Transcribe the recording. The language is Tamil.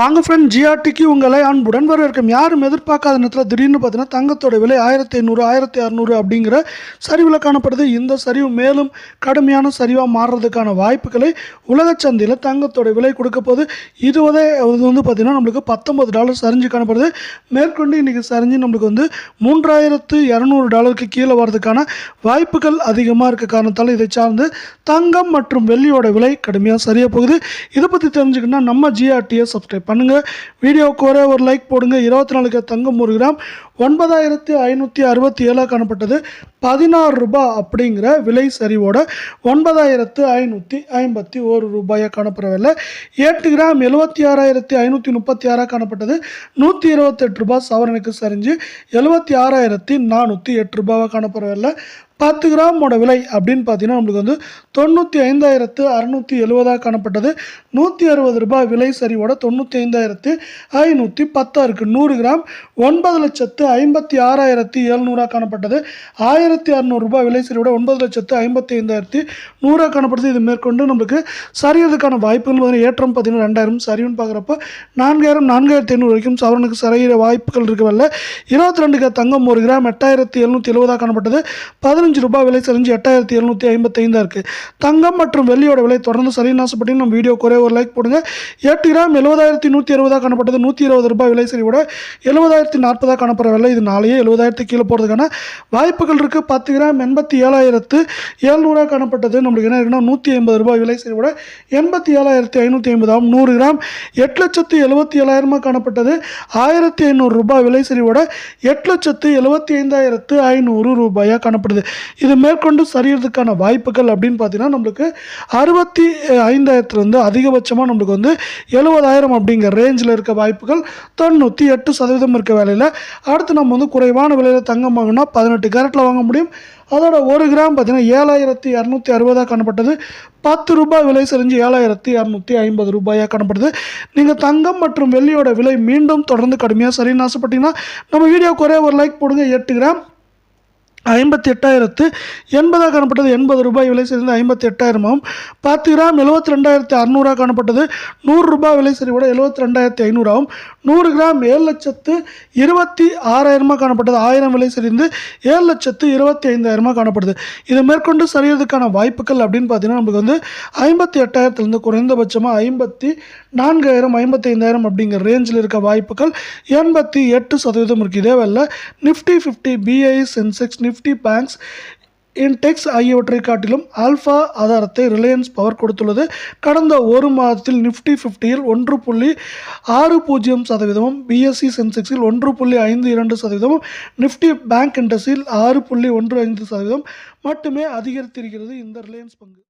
வாங்க ஃப்ரெண்ட் ஜிஆர்டிக்கு உங்களை அன்புடன் வரவேற்கும். யாரும் எதிர்பார்க்காத நேரத்தில் திடீர்னு பார்த்தீங்கன்னா தங்கத்தோட விலை ஆயிரத்தி ஐநூறு ஆயிரத்தி அறநூறு அப்படிங்கிற சரிவில் காணப்படுது. இந்த சரிவு மேலும் கடுமையான சரிவாக மாறுறதுக்கான வாய்ப்புகளை உலக சந்தையில் தங்கத்தோட விலை கொடுக்க போது இது வந்து இது வந்து பார்த்திங்கன்னா நம்மளுக்கு பத்தொம்பது டாலர் சரிஞ்சு காணப்படுது. மேற்கொண்டு இன்றைக்கி சரிஞ்சு நம்மளுக்கு வந்து மூன்றாயிரத்து இரநூறு டாலருக்கு கீழே வர்றதுக்கான வாய்ப்புகள் அதிகமாக இருக்க காரணத்தால் இதை சார்ந்து தங்கம் மற்றும் வெள்ளியோட விலை கடுமையாக சரியாக போகுது. இதை பற்றி தெரிஞ்சுக்கணும்னா நம்ம ஜிஆர்டியை சப்ஸ்கிரைப் பண்ணுங்கள் வீடியோவுக்கு ஒரே ஒரு லைக் போடுங்க. இருபத்தி நாலு தங்கம் ஒரு கிராம் ஒன்பதாயிரத்து ஐநூற்றி அறுபத்தி ஏழாக காணப்பட்டது. பதினாறு ரூபாய் அப்படிங்கிற விலை சரிவோட ஒன்பதாயிரத்து ஐநூற்றி ஐம்பத்தி ஒரு ரூபாயாக காணப்படவில்லை. எட்டு கிராம் எழுபத்தி ஆறாயிரத்தி ஐநூற்றி முப்பத்தி ஆறாக காணப்பட்டது. நூற்றி இருபத்தெட்டு ரூபாய் சவரனுக்கு சரிஞ்சு எழுபத்தி ஆறாயிரத்தி நானூற்றி எட்டு ரூபாவாக காணப்படவில்லை. பத்து கிராமோட விலை அப்படின்னு பார்த்தீங்கன்னா நம்மளுக்கு வந்து தொண்ணூற்றி ஐந்தாயிரத்து அறநூற்றி எழுபதாக காணப்பட்டது. நூற்றி அறுபது ரூபாய் விலை சரிவோட தொண்ணூற்றி ஐந்தாயிரத்து ஐநூற்றி பத்தாக இருக்குது நூறு கிராம் ஒன்பது லட்சத்து ஐம்பத்தி ஆறாயிரத்தி எழுநூறாக காணப்பட்டது. ஆயிரத்தி அறநூறுரூபா விலை சரிவோட ஒன்பது லட்சத்து ஐம்பத்தி ஐந்தாயிரத்தி நூறாக காணப்படுது. இது மேற்கொண்டு நம்மளுக்கு சரியறதுக்கான வாய்ப்புகள் பார்த்தீங்கன்னா ஏற்றம் பார்த்தீங்கன்னா ரெண்டாயிரம். சரிவுன்னு பார்க்குறப்ப நான்காயிரம் நான்காயிரத்தி ஐநூறு வரைக்கும் சவரனுக்கு சரிகிற வாய்ப்புகள் இருக்கவில்லை. இருபத்தி ரெண்டுக்கு தங்கம் ஒரு கிராம் எட்டாயிரத்தி எழுநூற்றி எழுபதாக காணப்பட்டது. பதினஞ்சு ரூபாய் விலை சரிஞ்சு எட்டாயிரத்தி எழுநூற்றி ஐம்பத்தைந்தாக இருக்குது தங்கம் மற்றும் வெள்ளியோட விலை தொடர்ந்து சரின்னு ஆசைப்பட்டீங்க நம்ம வீடியோ குறைய ஒரு லைக் போடுங்க. எட்டு கிராம் எழுபதாயிரத்தி நூற்றி அறுபதாக காணப்பட்டது. நூற்றி இருபது ரூபாய் விலை சரிவோட எழுபதாயிரத்தி நாற்பதாக காணப்படுற விலை இது நாளையே எழுபதாயிரத்து கீழே போகிறதுக்கான வாய்ப்புகள் இருக்குது பத்து கிராம் எண்பத்தி ஏழாயிரத்து ஏழ்நூறாக காணப்பட்டது. நம்மளுக்கு என்ன இருக்குன்னா நூற்றி ஐம்பது ரூபாய் விலை சரிவோட எண்பத்தி ஏழாயிரத்தி ஐநூற்றி ஐம்பதாகும் நூறு கிராம் எட்டு லட்சத்து எழுபத்தி ஏழாயிரமாக காணப்பட்டது. ஆயிரத்தி ஐநூறு ரூபாய் விலை சரிவோட எட்டு லட்சத்து எழுபத்தி ஐந்தாயிரத்து ஐநூறு ரூபாயாக காணப்படுது. இது மேற்கொண்டு சரியறதுக்கான வாய்ப்புகள் அப்படின்னு பார்த்தீங்கன்னா நம்மளுக்கு அறுபத்தி ஐந்தாயிரத்துலேருந்து அதிகபட்சமாக நம்மளுக்கு வந்து எழுபதாயிரம் அப்படிங்கிற ரேஞ்சில் இருக்க வாய்ப்புகள் தொண்ணூற்றி எட்டு சதவீதம் இருக்க வேலையில். அடுத்து நம்ம வந்து குறைவான விலையில் தங்கம் வாங்கினா பதினெட்டு கேரட்டில் வாங்க முடியும். அதோட ஒரு கிராம் பார்த்தீங்கன்னா ஏழாயிரத்தி இரநூத்தி அறுபதாக காணப்பட்டது. பத்து ரூபாய் விலை செறிஞ்சு ஏழாயிரத்தி இரநூத்தி ஐம்பது ரூபாயாக காணப்படுது. நீங்கள் தங்கம் மற்றும் வெள்ளியோட விலை மீண்டும் தொடர்ந்து கடுமையாக சரின்னு ஆசைப்பட்டீங்கன்னா நம்ம வீடியோ குறைய ஒரு லைக் போடுங்க. எட்டு கிராம் ஐம்பத்தி எட்டாயிரத்து எண்பதாக காணப்பட்டது. எண்பது ரூபாய் விலை சரிந்து ஐம்பத்தி எட்டாயிரமாகவும் பத்து கிராம் எழுபத்தி ரெண்டாயிரத்தி அறநூறாக காணப்பட்டது. நூறு ரூபாய் விலை சரிவோட எழுபத்தி ரெண்டாயிரத்தி ஐநூறாகவும் நூறு கிராம் ஏழு லட்சத்து இருபத்தி ஆறாயிரமாக காணப்பட்டது. ஆயிரம் விலை சரிந்து ஏழு லட்சத்து இருபத்தி ஐந்தாயிரமாக காணப்படுது. இது மேற்கொண்டு சரியறதுக்கான வாய்ப்புகள் அப்படின்னு பார்த்தீங்கன்னா நமக்கு வந்து ஐம்பத்தி எட்டாயிரத்துலேருந்து குறைந்தபட்சமாக ஐம்பத்தி நான்காயிரம் ஐம்பத்தி ஐந்தாயிரம் அப்படிங்கிற ரேஞ்சில் இருக்க வாய்ப்புகள் எண்பத்தி எட்டு சதவீதம் இருக்குது இதே வேலை நிஃப்டி ஃபிஃப்டி பிஐ சென்செக்ஸ் நிஃப்டி பேங்க்ஸ் இன்டெக்ஸ் ஆகியவற்றை காட்டிலும் ஆல்ஃபா ஆதாரத்தை ரிலையன்ஸ் பவர் கொடுத்துள்ளது. கடந்த ஒரு மாதத்தில் நிஃப்டி ஃபிஃப்டியில் ஒன்று புள்ளி ஆறு பூஜ்ஜியம் சதவீதமும் பிஎஸ்சி சென்செக்ஸில் ஒன்று புள்ளி ஐந்து இரண்டு சதவீதமும் நிஃப்டி பேங்க் இண்டஸில் ஆறு புள்ளி ஒன்று ஐந்து சதவீதம் மட்டுமே அதிகரித்திருக்கிறது இந்த ரிலையன்ஸ் பங்கு.